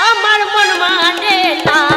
আমার মন মানে না